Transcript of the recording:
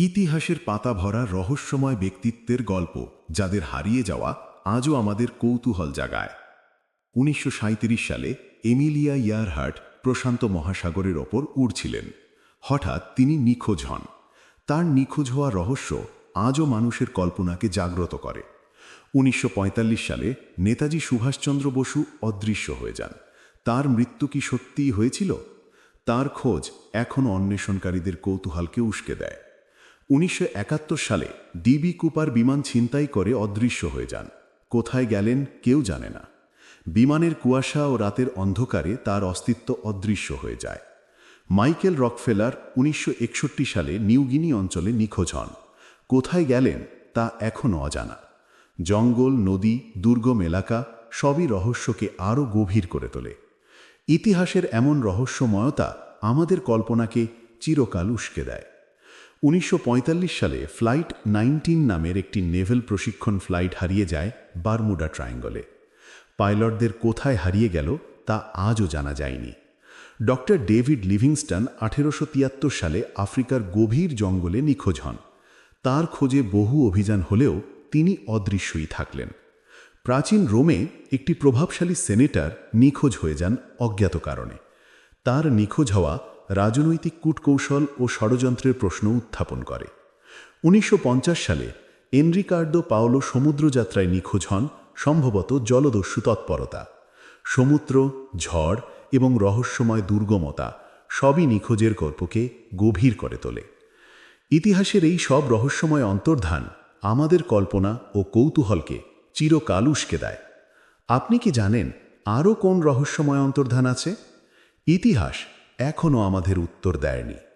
ইতিহাসের পাতা ভরা রহস্যময় ব্যক্তিত্বের গল্প, যাদের হারিয়ে যাওয়া আজও আমাদের কৌতূহল জাগায়। উনিশশো সাঁইত্রিশ সালে এমিলিয়া ইয়ারহার্ট প্রশান্ত মহাসাগরের ওপর উড়ছিলেন। হঠাৎ তিনি নিখোঁজ হন। তার নিখোঁজ হওয়া রহস্য আজও মানুষের কল্পনাকে জাগ্রত করে। উনিশশো পঁয়তাল্লিশ সালে নেতাজি সুভাষচন্দ্র বসু অদৃশ্য হয়ে যান। তার মৃত্যু কি সত্যিই হয়েছিল? তার খোঁজ এখনও অন্বেষণকারীদের কৌতূহলকে উস্কে দেয়। উনিশশো একাত্তর সালে ডিবি কুপার বিমান ছিনতাই করে অদৃশ্য হয়ে যান। কোথায় গেলেন কেউ জানে না। বিমানের কুয়াশা ও রাতের অন্ধকারে তার অস্তিত্ব অদৃশ্য হয়ে যায়। মাইকেল রকফেলার উনিশশো একষট্টি সালে নিউগিনি অঞ্চলে নিখোঁজ হন। কোথায় গেলেন তা এখনও অজানা। জঙ্গল, নদী, দুর্গম এলাকা সবই রহস্যকে আরও গভীর করে তোলে। ইতিহাসের এমন রহস্যময়তা আমাদের কল্পনাকে চিরকাল উস্কে দেয়। উনিশশো পঁয়তাল্লিশ সালে ফ্লাইট নাইনটিন নামের একটি নেভেল প্রশিক্ষণ ফ্লাইট হারিয়ে যায় বারমুডা ট্রায়াঙ্গলে। পাইলটদের কোথায় হারিয়ে গেল তা আজও জানা যায়নি। ডক্টর ডেভিড লিভিংস্টন আঠেরোশো তিয়াত্তর সালে আফ্রিকার গভীর জঙ্গলে নিখোঁজ হন। তার খোঁজে বহু অভিযান হলেও তিনি অদৃশ্যই থাকলেন। প্রাচীন রোমে একটি প্রভাবশালী সেনেটর নিখোঁজ হয়ে যান অজ্ঞাত কারণে। তার নিখোঁজ হওয়া রাজনৈতিক কূটকৌশল ও ষড়যন্ত্রের প্রশ্ন উত্থাপন করে। উনিশশো পঞ্চাশ সালে এনরিকার্ডো পাওলো সমুদ্রযাত্রায় নিখোঁজ হন, সম্ভবত জলদস্যু তৎপরতা। সমুদ্র, ঝড় এবং রহস্যময় দুর্গমতা সবই নিখোঁজের গল্পকে গভীর করে তোলে। ইতিহাসের এই সব রহস্যময় অন্তর্ধান আমাদের কল্পনা ও কৌতূহলকে চিরকাল উস্কে দেয়। আপনি কি জানেন আরও কোন রহস্যময় অন্তর্ধান আছে? ইতিহাস এখনও আমাদের উত্তর দেয়নি।